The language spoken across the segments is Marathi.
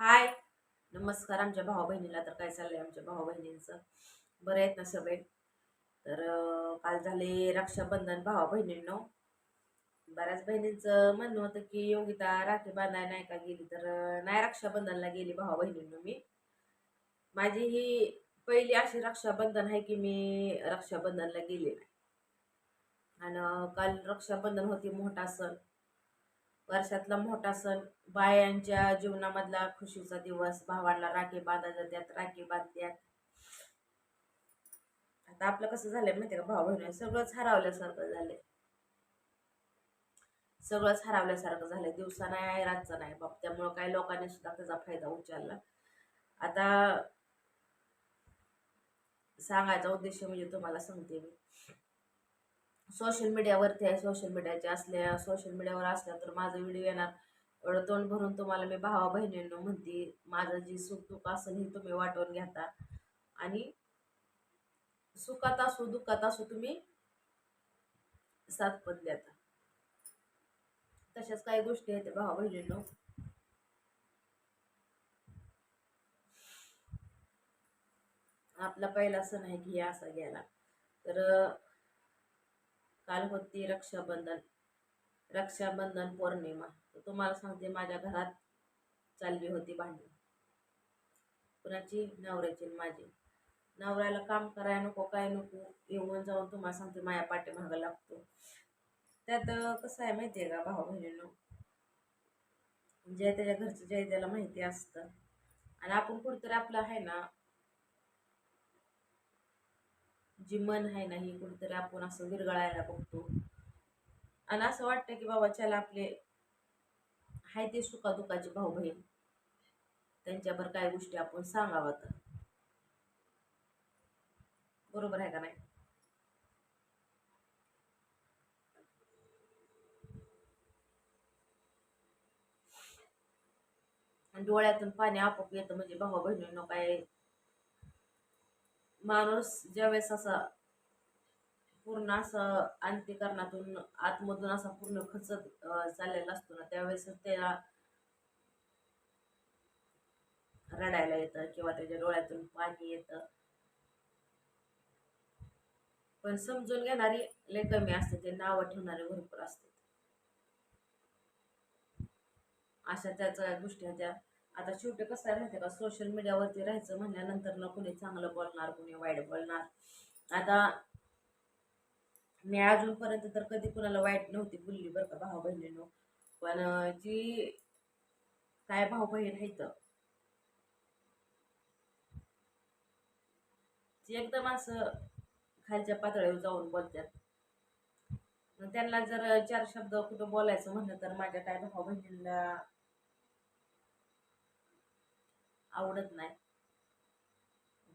हाय. नमस्कार आमच्या भाऊ बहिणीला तर काय चाललंय आमच्या भाऊ बहिणींचं बरं आहेत ना सगळे? तर काल झाले रक्षाबंधन भावा बहिणींनो बऱ्याच बहिणींचं म्हणणं होतं की योगिता राखी बांधाय नाही का गेली? तर नाही रक्षाबंधनला गेली भावा बहिणींनो मी. माझी ही पहिली अशी रक्षाबंधन आहे की मी रक्षाबंधनला गेले नाही. आणि काल रक्षाबंधन होती मोठा सण. वर्षातला मोठा सण. बायांच्या जीवनामधला खुशीचा दिवस भावांना राखी बांधा जातात राखी बांधतात आता आपलं कसं झालंय माहितीये का भाऊ बहिणी सगळंच हरवल्यासारखं झालंय. सगळंच हरवल्यासारखं झालंय. दिवसा नाही रातचा नाही बाप. त्यामुळं काही लोकांनी सुद्धा त्याचा फायदा उचलला. आता सांगायचा उद्देश म्हणजे तुम्हाला सांगते मी. सोशल मीडियावरती आहे सोशल मीडियाचे असल्या सोशल मीडियावर असल्या तर माझा व्हिडिओ येणार. एवढं तोंड भरून तुम्हाला मी भावा बहिणींना म्हणते माझं जी सुख दुःख असेल हे तुम्ही वाटून घेता. आणि सुखात असू दुःखात असू तुम्ही साथ पण देता. तशाच काही गोष्टी आहेत भावा बहिणींनो. आपला पहिला सण आहे की असा घ्यायला. तर काल होती रक्षाबंधन रक्षाबंधन पौर्णिमा. तर तुम्हाला सांगते माझ्या घरात चालली होती भांडण. कुणाची? नवऱ्याची माझी. नवऱ्याला काम करायला नको काय नको येऊन जाऊन तुम्हाला सांगते माझ्या पाठीमागं लागतो. त्यात कसं आहे माहिती आहे का भाऊ बहिणींनो? जे त्याच्या घरचं जे त्याला माहिती असतं. आणि आपण कुठेतरी आपलं आहे ना जी मन आहे ना ही कुठेतरी आपण असं विरघळायला बघतो. आणि असं वाटतं की बाबा चला आपले हाय ते सुखादुखाचे भाऊ बहीण. त्यांच्यावर काय गोष्टी आपण सांगावं तर बरोबर आहे का नाही? आणि डोळ्यातून पाणी आपोआप येतं म्हणजे भाऊ बहिणींनो काय माणूस ज्यावेळेस असा पूर्ण असं अंत्यकरणातून आतमधून असा पूर्ण खचत चाललेला असतो ना त्यावेळेस त्याला रडायला येतं किंवा त्याच्या डोळ्यातून पाणी येतं. पण समजून घेणारी लय कमी असते ते नावं ठेवणारे भरपूर असतात अशा त्याच्या गोष्टी आहेत त्या आता शेवटी कसं आहे माहिती का? सोशल मीडियावरती राहायचं म्हणल्यानंतर ना कुणी चांगलं बोलणार कुणी वाईट बोलणार. आता मी अजूनपर्यंत तर कधी कुणाला वाईट नव्हती बोलली बरं का भाऊ बहिणीनं. पण जी काय भाऊ बहीण आहेत ती एकदम असं खालच्या पातळीवर जाऊन बोलतात मग त्यांना जर चार शब्द कुठं बोलायचं म्हणलं तर माझ्या काय भाऊ बहिणीला आवडत नाही.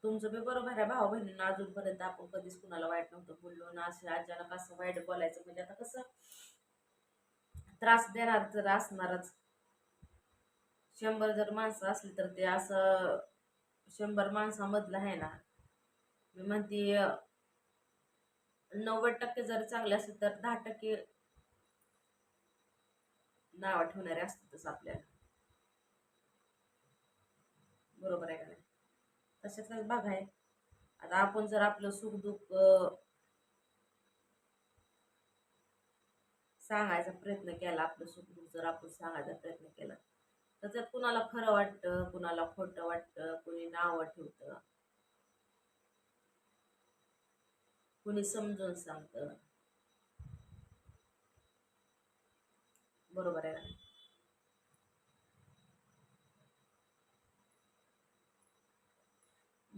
तुमचं बी बरोबर आहे भाऊ बहिणींना अजूनपर्यंत आपण कधीच कुणाला वाईट नव्हतं बोललो. ना असं अचानक असं वाईट बोलायचं म्हणजे आता कसं? त्रास देणार तर असणारच. शंभर जर माणसं असली तर ते असं शंभर माणसामधलं आहे ना. मी म्हणते नव्वद टक्के जर चांगले असतील तर दहा टक्के नाव ठेवणारे असतातच आपल्याला. बरोबर आहे का नाही? तशातलाच भाग आहे आता आपण जर आपलं सुख दुःख सांगायचा प्रयत्न केला आपलं सुख दुःख जर आपण सांगायचा प्रयत्न केला तर त्यात कुणाला खरं वाटतं कुणाला खोटं वाटतं कुणी नावं ठेवतं कुणी समजून सांगतं. बरोबर आहे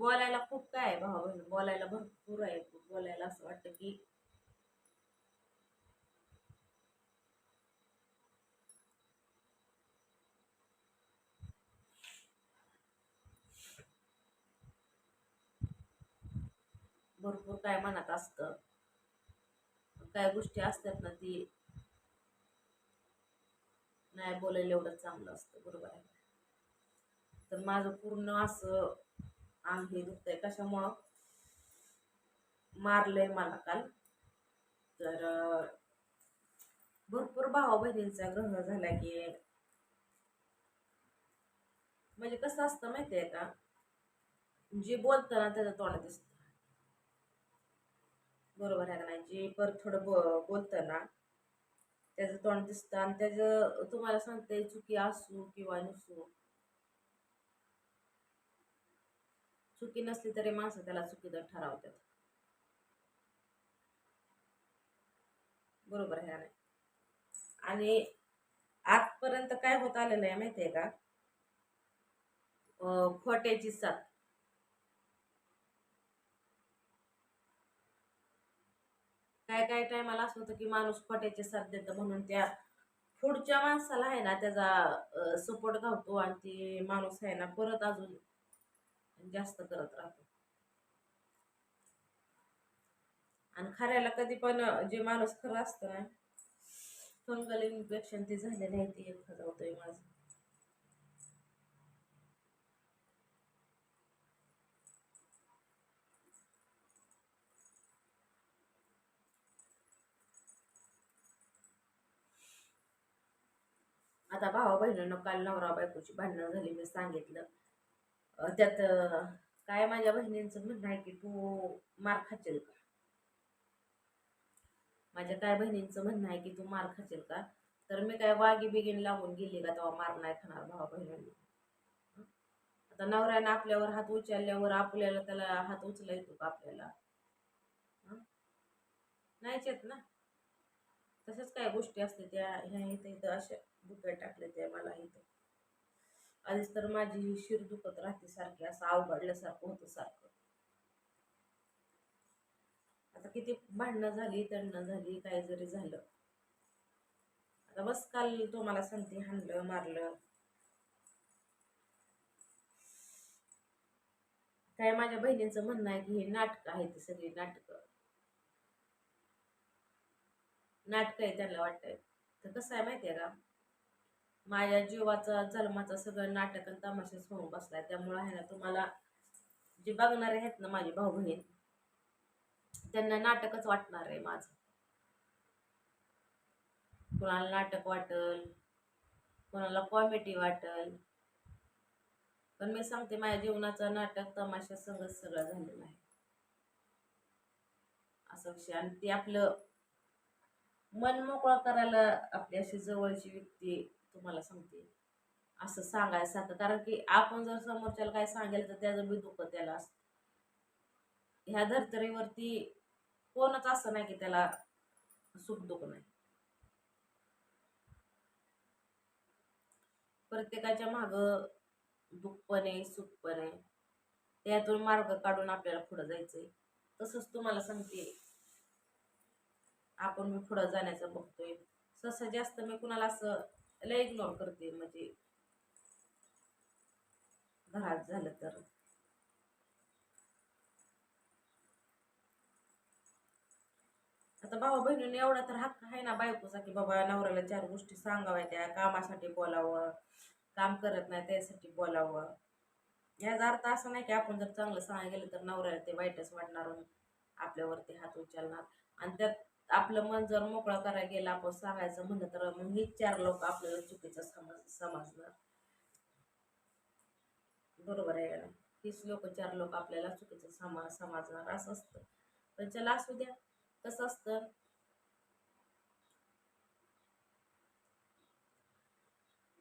बोलायला खूप काय आहे भाव बोलायला भरपूर आहे. बोलायला असं वाटतं की भरपूर काय मनात असतं. काय गोष्टी असतात ना ती नाही बोलायला एवढं चांगलं असतं. बरोबर आहे. तर माझं पूर्ण असं आम्ही हे दुखतंय कशामुळं मारलंय मला काल. तर भरपूर भावा बहिणींचा ग्रह झाला की म्हणजे कसं असतं माहिती आहे का? जे बोलताना त्याचं तोंड दिसतं. बरोबर आहे का नाही? जे पर थोडं बोलताना त्याचं तोंड दिसतं आणि त्याचं तुम्हाला सांगते चुकी असू किंवा नसू चुकी नसली तरी माणसं त्याला चुकीचं ठरवतात. बरोबर आहे नाही? आणि आजपर्यंत काय होत आलेलं आहे माहिती आहे का खोट्याची साथ. काय काय टायमाला असं होतं की माणूस खोट्याची साथ देतं म्हणून त्या पुढच्या माणसाला आहे ना त्याचा सपोर्ट घावतो आणि ते माणूस आहे ना परत अजून जास्त करत राहतो. आणि खऱ्याला कधी पण जे माणूस खरं असतं ना फंगल इन्फेक्शन ते झालेलं आहे ते एक होतोय माझं. आता भावा बहिणीनं काल नवरा बायकोची भांडणं झाली मी सांगितलं. त्यात काय माझ्या बहिणींचं म्हणणं आहे की तू मार खाचेल का? माझ्या काय बहिणींचं म्हणणं आहे की तू मार खाचेल का? तर मी काय वागी बिगीन लागून गेली का तेव्हा मार नाही खाणार भावा बहिणींना? आता नवऱ्यानं आपल्यावर हात उचलल्यावर आपल्याला त्याला हात उचला येतो का आपल्याला? नाहीच येत ना. तसंच काय गोष्टी असते त्या ह्या इथं इथं अशा दुखायला टाकल्या त्या मला इथं. आधीच तर माझी ही शिर दुखत राहते सारखी असं अवघडल्यासारखं होतं सारखं. आता किती भांडणं झाली तंडणं झाली काय जरी झालं. आता बस काल तुम्हाला सांगते हाणलं मारलं. काय माझ्या बहिणींचं म्हणणं आहे की हे नाटक आहे ती सगळी नाटकं. नाटक आहे त्यांना वाटतंय. तर कसं आहे माहिती आहे का? माझ्या जीवाचा जन्माचा सगळं नाटक आणि तमाशाच होऊन बसलाय. त्यामुळं आहे ना तुम्हाला जे बघणारे आहेत ना माझी भाऊ बहीण त्यांना नाटकच वाटणार आहे माझं. कोणाला नाटक वाटल कोणाला कॉमेडी वाटल. पण मी सांगते माझ्या जीवनाचं नाटक तमाशा सगळं सगळं झालेलं आहे. असं विषय. आणि ते आपलं मन मोकळं करायला आपली अशी जवळची व्यक्ती तुम्हाला सांगते. असं सांगायसारखं. कारण की आपण जर समोरच्याला काय सांगेल तर त्याचं बी दुःख त्याला असतं. ह्या धर्तरीवरती कोणच असं नाही की त्याला सुख दुःख नाही. प्रत्येकाच्या मागं दुःख पण आहे सुख पण आहे त्यातून मार्ग काढून आपल्याला पुढं जायचंय. तसंच तुम्हाला सांगते. आपण मी पुढं जाण्याचं बघतोय. तसं जास्त मी कुणाला असं त्याला इग्नोर करते म्हणजे घरात झालं तर. आता भावा बहिणीने एवढा तर हक्क आहे ना बायकोचा की बाबा नवऱ्याला चार गोष्टी सांगाव्या त्या कामासाठी बोलावं काम करत नाही त्यासाठी बोलावं. याचा अर्थ असा नाही की आपण जर चांगलं सांगायला गेलं तर नवऱ्याला ते वाईटच वाटणार आपल्यावरती हात उचलणार. आणि त्यात आपलं मन जर मोकळं करायला गेलं आपण सांगायचं म्हणलं तर मग हे चार लोक आपल्याला चुकीचं समज समजणार. बरोबर आहे ना तीस लोक चार लोक आपल्याला चुकीचं समा समजणार. असं असतं. पण चला असू द्या. कसं असतं.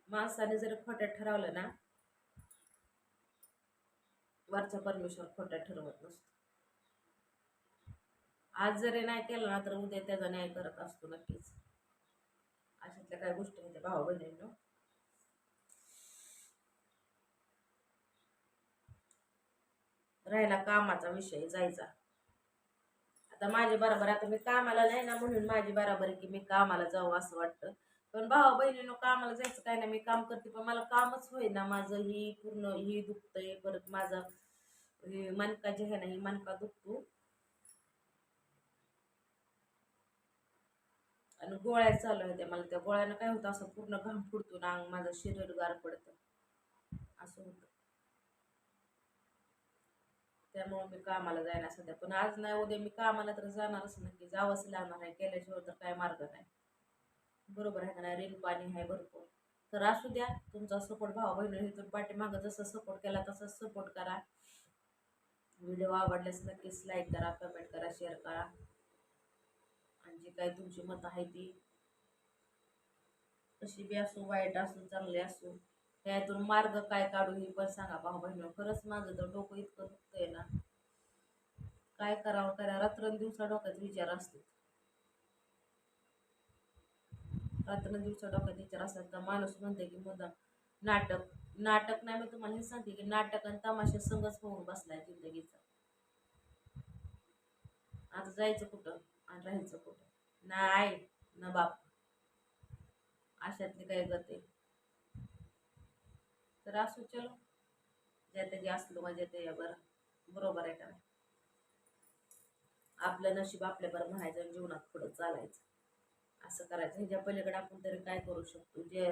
माणसाने जर खोटं ठरवलं ना वरचा परमेश्वर खोटं ठरवत नसतो. आज जरी नाही केलं ना तर उद्या त्याचा न्याय करत असतो नक्कीच. अशातल्या काही गोष्टी आहेत भाऊ बहिणींनो राहिला कामाचा विषय जायचा. आता माझी बरोबर आता मी कामाला नाही ना म्हणून माझी बरोबर आहे की मी कामाला जाऊ असं वाटतं. पण भाऊ बहिणीनं कामाला जायचं काय नाही मी काम करते पण मला कामच होईना. माझं ही पूर्ण ही दुखतंय परत माझं हे जे आहे ना ही मानका दुखतो. आणि गोळ्या चालू होत्या. मला त्या गोळ्यानं काय होतं असं पूर्ण घाम फुडतो ना अंग माझं शरीर गार पडतं. असं होतं. त्यामुळे मी कामाला जायला सध्या. पण आज नाही उद्या मी कामाला तर जाणारच नक्की जावंच लागणार आहे केल्याशिवाय तर काय मार्ग नाही. बरोबर आहे का नाही? रेल पाणी आहे भरपूर. तर असू द्या तुमचा सपोर्ट भावा बहिणी इथून पाठीमागं जसं सपोर्ट केला तसा सपोर्ट करा. व्हिडिओ आवडल्यास नक्कीच लाईक करा कमेंट करा शेअर करा. आणि जी काय तुमची मतं आहे ती कशी बी असो वाईट असो चांगली असो त्यातून मार्ग काय काढू हे पण सांगा भाऊ बहिणी खरंच माझं तर डोकं इतकं दुखतंय ना. काय करावं करा. रात्रंदिवसा डोक्यात विचार असतात. रात्रंदिवसा डोक्यात विचार असतात तर माणूस म्हणते की मुद्दा नाटक नाटक नाही मी तुम्हाला हे सांगते की नाटक आणि तमाशा संगच होऊन बसलाय जिंदगीचा. आता जायचं कुठं? आणि राहायचं कुठं? नाही न बाप. अशातली काय गते तर असो चलो. ज्या त्याची असलो माझ्या ते बरं. बरोबर आहे का नाही? आपलं नशीब आपल्या बरं म्हणायचं आणि जीवनात पुढं चालायचं. असं करायचं. ह्याच्या पलीकडे आपण तरी काय करू शकतो? जे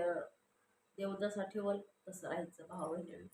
देव जसा ठेवल तसं राहायचं भाव बहिणी